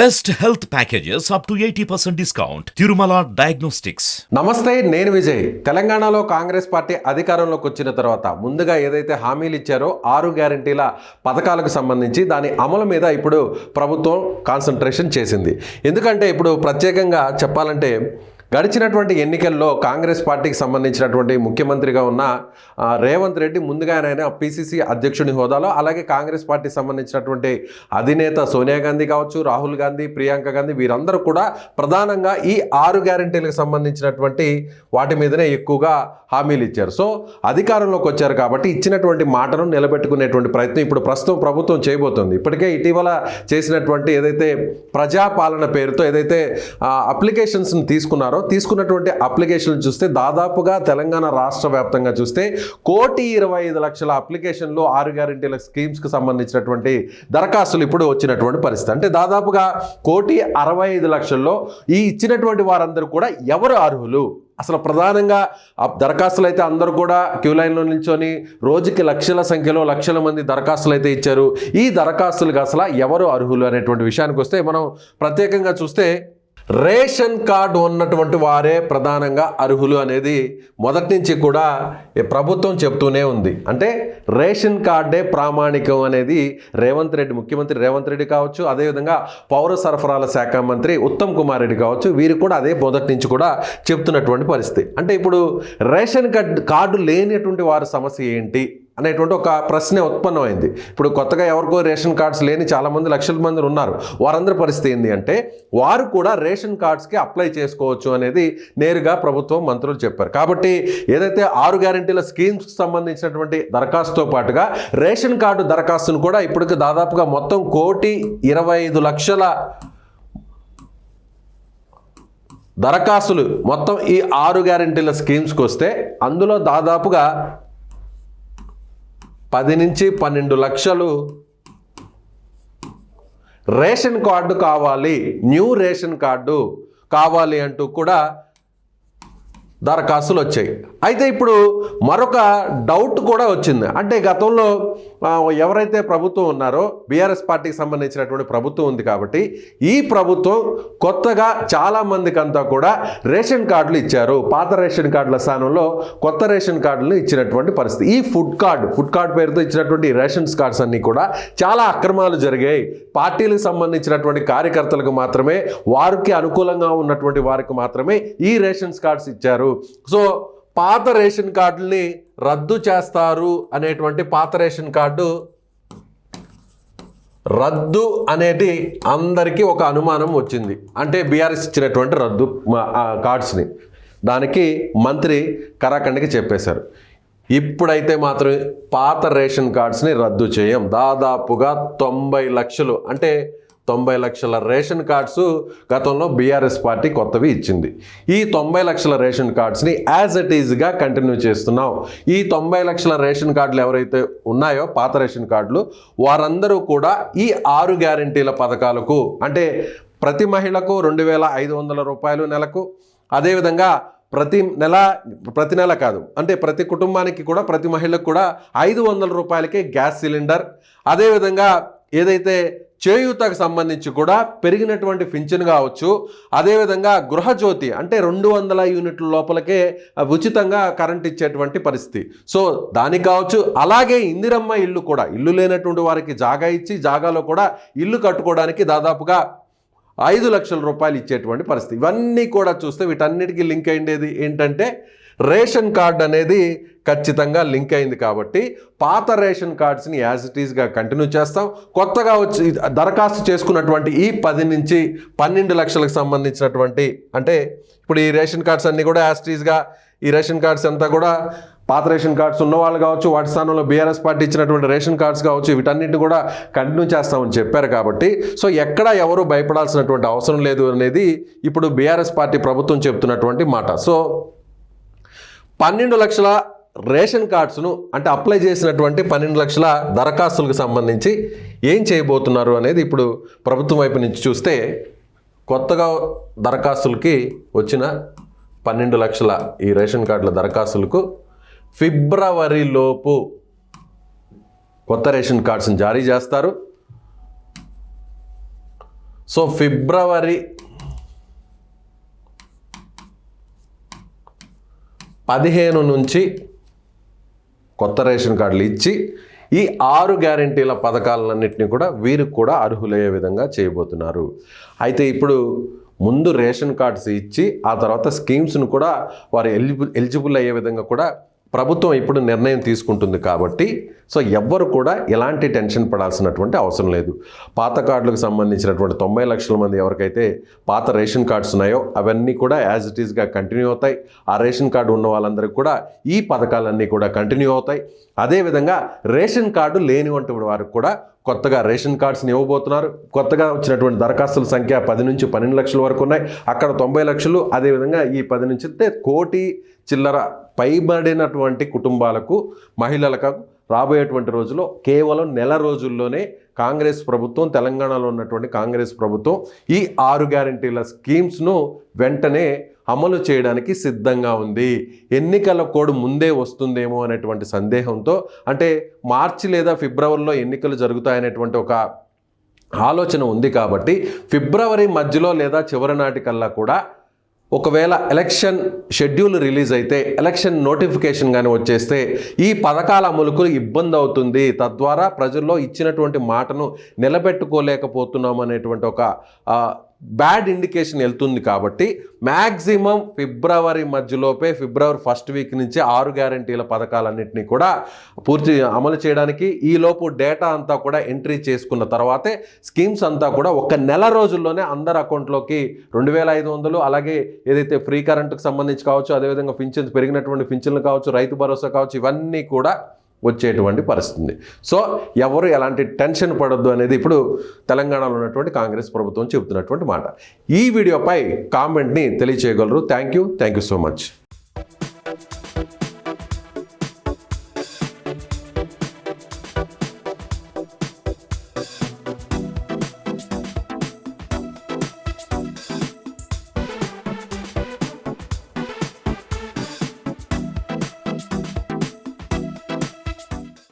Best health packages up to eighty percent discount Tirumala diagnostics నమస్తే నేను విజయ్. తెలంగాణలో Congress party అధికారంలోకి వచ్చిన తర్వాత ముందుగా ఏదైతే హామీలు ఇచ్చారో ఆరు గ్యారంటీల పథకాలకు సంబంధించి దాని అమలు మీద ఇప్పుడు ప్రభుత్వం కాన్సన్ట్రేషన్ చేసింది. ఎందుకంటే ఇప్పుడు ప్రత్యేకంగా చెప్పాలంటే గడిచినటువంటి ఎన్నికల్లో కాంగ్రెస్ పార్టీకి సంబంధించినటువంటి ముఖ్యమంత్రిగా ఉన్న రేవంత్ రెడ్డి ముందుగా ఆయన పిసిసి అధ్యక్షుని హోదాలో అలాగే కాంగ్రెస్ పార్టీకి సంబంధించినటువంటి అధినేత సోనియా గాంధీ కావచ్చు రాహుల్ గాంధీ ప్రియాంక గాంధీ వీరందరూ కూడా ప్రధానంగా ఈ ఆరు గ్యారంటీలకు సంబంధించినటువంటి వాటి మీదనే ఎక్కువగా హామీలు ఇచ్చారు. సో అధికారంలోకి వచ్చారు కాబట్టి ఇచ్చినటువంటి మాటను నిలబెట్టుకునేటువంటి ప్రయత్నం ఇప్పుడు ప్రస్తుతం ప్రభుత్వం చేయబోతుంది. ఇప్పటికే ఇటీవల చేసినటువంటి ఏదైతే ప్రజాపాలన పేరుతో ఏదైతే అప్లికేషన్స్ని తీసుకున్నారో తీసుకున్నటువంటి అప్లికేషన్లు చూస్తే దాదాపుగా తెలంగాణ రాష్ట్ర వ్యాప్తంగా చూస్తే కోటి ఇరవై ఐదు లక్షల అప్లికేషన్లు ఆరు గ్యారంటీల స్కీమ్స్కి సంబంధించినటువంటి దరఖాస్తులు ఇప్పుడు వచ్చినటువంటి పరిస్థితి. అంటే దాదాపుగా కోటి అరవై ఐదు లక్షల్లో ఈ ఇచ్చినటువంటి వారందరూ కూడా ఎవరు అర్హులు? అసలు ప్రధానంగా దరఖాస్తులు అయితే అందరూ కూడా క్యూ లైన్లో నిల్చొని రోజుకి లక్షల సంఖ్యలో లక్షల మంది దరఖాస్తులు అయితే ఇచ్చారు. ఈ దరఖాస్తులకు అసలు ఎవరు అర్హులు అనేటువంటి విషయానికి వస్తే మనం ప్రత్యేకంగా చూస్తే రేషన్ కార్డు ఉన్నటువంటి వారే ప్రధానంగా అర్హులు అనేది మొదటి నుంచి కూడా ప్రభుత్వం చెప్తూనే ఉంది. అంటే రేషన్ కార్డే ప్రామాణికం అనేది రేవంత్ రెడ్డి ముఖ్యమంత్రి రేవంత్ రెడ్డి కావచ్చు అదేవిధంగా పౌర సరఫరాల శాఖ మంత్రి ఉత్తమ్ కుమార్ రెడ్డి కావచ్చు వీరు కూడా అదే మొదటి నుంచి కూడా చెప్తున్నటువంటి పరిస్థితి. అంటే ఇప్పుడు రేషన్ కార్డు కార్డు లేనటువంటి వారి సమస్య ఏంటి? అనేటువంటి ఒక ప్రశ్న ఉత్పన్నమైంది. ఇప్పుడు కొత్తగా ఎవరికో రేషన్ కార్డ్స్ లేని చాలామంది లక్షల మంది ఉన్నారు. వారందరి పరిస్థితి ఏంటి అంటే వారు కూడా రేషన్ కార్డ్స్కి అప్లై చేసుకోవచ్చు అనేది నేరుగా ప్రభుత్వం మంత్రులు చెప్పారు. కాబట్టి ఏదైతే ఆరు గ్యారంటీల స్కీమ్స్కి సంబంధించినటువంటి దరఖాస్తుతో పాటుగా రేషన్ కార్డు దరఖాస్తును కూడా ఇప్పటికి దాదాపుగా మొత్తం కోటి ఇరవై ఐదు లక్షల దరఖాస్తులు మొత్తం ఈ ఆరు గ్యారంటీల స్కీమ్స్కి వస్తే అందులో దాదాపుగా పది నుంచి పన్నెండు లక్షలు రేషన్ కార్డు కావాలి న్యూ రేషన్ కార్డు కావాలి అంటూ కూడా దరఖాస్తులు వచ్చాయి. అయితే ఇప్పుడు మరొక డౌట్ కూడా వచ్చింది. అంటే గతంలో ఎవరైతే ప్రభుత్వం ఉన్నారో బీఆర్ఎస్ పార్టీకి సంబంధించినటువంటి ప్రభుత్వం ఉంది కాబట్టి ఈ ప్రభుత్వం కొత్తగా చాలా మందికి అంతా కూడా రేషన్ కార్డులు ఇచ్చారు. పాత రేషన్ కార్డుల స్థానంలో కొత్త రేషన్ కార్డులు ఇచ్చినటువంటి పరిస్థితి. ఈ ఫుడ్ కార్డు ఫుడ్ కార్డు పేరుతో ఇచ్చినటువంటి రేషన్స్ కార్డ్స్ అన్నీ కూడా చాలా అక్రమాలు జరిగాయి. పార్టీలకు సంబంధించినటువంటి కార్యకర్తలకు మాత్రమే వారికి అనుకూలంగా ఉన్నటువంటి వారికి మాత్రమే ఈ రేషన్స్ కార్డ్స్ ఇచ్చారు. సో పాత రేషన్ కార్డుల్ని రద్దు చేస్తారు అనేటువంటి పాత రేషన్ కార్డు రద్దు అనేది అందరికీ ఒక అనుమానం వచ్చింది. అంటే బీఆర్ఎస్ ఇచ్చినటువంటి రద్దు కార్డ్స్ని. దానికి మంత్రి కరాఖండ్కి చెప్పేశారు. ఇప్పుడైతే మాత్రం పాత రేషన్ కార్డ్స్ని రద్దు చేయం. దాదాపుగా తొంభై లక్షలు. అంటే తొంభై లక్షల రేషన్ కార్డ్స్ గతంలో బీఆర్ఎస్ పార్టీ కొత్తవి ఇచ్చింది. ఈ తొంభై లక్షల రేషన్ కార్డ్స్ని యాజ్ ఇట్ ఈజ్గా కంటిన్యూ చేస్తున్నాం. ఈ తొంభై లక్షల రేషన్ కార్డులు ఎవరైతే ఉన్నాయో పాత రేషన్ కార్డులు వారందరూ కూడా ఈ ఆరు గ్యారంటీల పథకాలకు అంటే ప్రతి మహిళకు రెండు వేల ఐదు వందల రూపాయలు నెలకు అదేవిధంగా ప్రతి నెల ప్రతి నెల కాదు అంటే ప్రతి కుటుంబానికి కూడా ప్రతి మహిళకు కూడా ఐదు వందల రూపాయలకే గ్యాస్ సిలిండర్ అదేవిధంగా ఏదైతే చేయూతకు సంబంధించి కూడా పెరిగినటువంటి పింఛన్ కావచ్చు అదేవిధంగా గృహజ్యోతి అంటే రెండు వందల యూనిట్ల లోపలకే ఉచితంగా కరెంట్ ఇచ్చేటువంటి పరిస్థితి. సో దానికి కావచ్చు అలాగే ఇందిరమ్మ ఇల్లు కూడా ఇల్లు లేనటువంటి వారికి జాగా ఇచ్చి జాగాలో కూడా ఇల్లు కట్టుకోవడానికి దాదాపుగా ఐదు లక్షల రూపాయలు ఇచ్చేటువంటి పరిస్థితి. ఇవన్నీ కూడా చూస్తే వీటన్నిటికీ లింక్ అయ్యేది ఏంటంటే రేషన్ కార్డ్ అనేది ఖచ్చితంగా లింక్ అయింది కాబట్టి పాత రేషన్ కార్డ్స్ని యాజ్ ఇట్ ఈస్గా కంటిన్యూ చేస్తాం. కొత్తగా వచ్చి దరఖాస్తు చేసుకున్నటువంటి ఈ పది నుంచి పన్నెండు లక్షలకు సంబంధించినటువంటి అంటే ఇప్పుడు ఈ రేషన్ కార్డ్స్ అన్నీ కూడా యాజ్ ఇట్ ఈస్గా ఈ రేషన్ కార్డ్స్ అంతా కూడా పాత రేషన్ కార్డ్స్ ఉన్నవాళ్ళు కావచ్చు వాటి స్థానంలో బీఆర్ఎస్ పార్టీ ఇచ్చినటువంటి రేషన్ కార్డ్స్ కావచ్చు వీటన్నిటిని కూడా కంటిన్యూ చేస్తామని చెప్పారు కాబట్టి. సో ఎక్కడ ఎవరు భయపడాల్సినటువంటి అవసరం లేదు అనేది ఇప్పుడు బీఆర్ఎస్ పార్టీ ప్రభుత్వం చెప్తున్నటువంటి మాట. సో పన్నెండు లక్షల రేషన్ కార్డ్స్ను అంటే అప్లై చేసినటువంటి పన్నెండు లక్షల దరఖాస్తులకు సంబంధించి ఏం చేయబోతున్నారు అనేది ఇప్పుడు ప్రభుత్వం వైపు నుంచి చూస్తే కొత్తగా దరఖాస్తులకి వచ్చిన పన్నెండు లక్షల ఈ రేషన్ కార్డుల దరఖాస్తులకు ఫిబ్రవరిలోపు కొత్త రేషన్ కార్డ్స్ని జారీ చేస్తారు. సో ఫిబ్రవరి పదిహేను నుంచి కొత్త రేషన్ కార్డులు ఇచ్చి ఈ ఆరు గ్యారంటీల పథకాలన్నింటినీ కూడా వీరికి కూడా అర్హులయ్యే విధంగా చేయబోతున్నారు. అయితే ఇప్పుడు ముందు రేషన్ కార్డ్స్ ఇచ్చి ఆ తర్వాత స్కీమ్స్ను కూడా వారు ఎలిజిబుల్ ఎలిజిబుల్ అయ్యే విధంగా కూడా ప్రభుత్వం ఇప్పుడు నిర్ణయం తీసుకుంటుంది కాబట్టి సో ఎవ్వరు కూడా ఎలాంటి టెన్షన్ పడాల్సినటువంటి అవసరం లేదు. పాత కార్డులకు సంబంధించినటువంటి తొంభై లక్షల మంది ఎవరికైతే పాత రేషన్ కార్డ్స్ ఉన్నాయో అవన్నీ కూడా యాజ్ ఇట్ ఈస్గా కంటిన్యూ అవుతాయి. ఆ రేషన్ కార్డు ఉన్న వాళ్ళందరికీ కూడా ఈ పథకాలన్నీ కూడా కంటిన్యూ అవుతాయి. అదేవిధంగా రేషన్ కార్డు లేనివంటి వారికి కూడా కొత్తగా రేషన్ కార్డ్స్ని ఇవ్వబోతున్నారు. కొత్తగా వచ్చినటువంటి దరఖాస్తుల సంఖ్య పది నుంచి పన్నెండు లక్షల వరకు ఉన్నాయి. అక్కడ తొంభై లక్షలు అదేవిధంగా ఈ పది నుంచి కోటి చిల్లర పైబడినటువంటి కుటుంబాలకు మహిళలకు రాబోయేటువంటి రోజుల్లో కేవలం నెల రోజుల్లోనే కాంగ్రెస్ ప్రభుత్వం తెలంగాణలో ఉన్నటువంటి కాంగ్రెస్ ప్రభుత్వం ఈ ఆరు గ్యారంటీల స్కీమ్స్ను వెంటనే అమలు చేయడానికి సిద్ధంగా ఉంది. ఎన్నికల కోడ్ ముందే వస్తుందేమో అనేటువంటి సందేహంతో అంటే మార్చి లేదా ఫిబ్రవరిలో ఎన్నికలు జరుగుతాయనేటువంటి ఒక ఆలోచన ఉంది కాబట్టి ఫిబ్రవరి మధ్యలో లేదా చివరి నాటికల్లా కూడా ఒకవేళ ఎలక్షన్ షెడ్యూల్ రిలీజ్ అయితే ఎలక్షన్ నోటిఫికేషన్ కానీ వచ్చేస్తే ఈ పథకాల అమలుకు ఇబ్బంది అవుతుంది. తద్వారా ప్రజల్లో ఇచ్చినటువంటి మాటను నిలబెట్టుకోలేకపోతున్నాం అనేటువంటి ఒక బ్యాడ్ ఇండికేషన్ వెళ్తుంది కాబట్టి మ్యాక్సిమం ఫిబ్రవరి మధ్యలోపే ఫిబ్రవరి ఫస్ట్ వీక్ నుంచి ఆరు గ్యారంటీల పథకాలన్నింటినీ కూడా పూర్తి అమలు చేయడానికి ఈలోపు డేటా అంతా కూడా ఎంట్రీ చేసుకున్న తర్వాతే స్కీమ్స్ అంతా కూడా ఒక నెల రోజుల్లోనే అందరి అకౌంట్లోకి రెండు వేల ఐదు వందలు అలాగే ఏదైతే ఫ్రీ కరెంటుకు సంబంధించి కావచ్చు అదేవిధంగా పింఛన్స్ పెరిగినటువంటి పింఛన్లు కావచ్చు రైతు భరోసా కావచ్చు ఇవన్నీ కూడా వచ్చేటువంటి పరిస్థితి సో ఎవరు ఎలాంటి టెన్షన్ పడొద్దు అనేది ఇప్పుడు తెలంగాణలో ఉన్నటువంటి కాంగ్రెస్ ప్రభుత్వం చెబుతున్నటువంటి మాట. ఈ వీడియోపై కామెంట్ని తెలియచేయగలరు. Thank you. Thank you so much.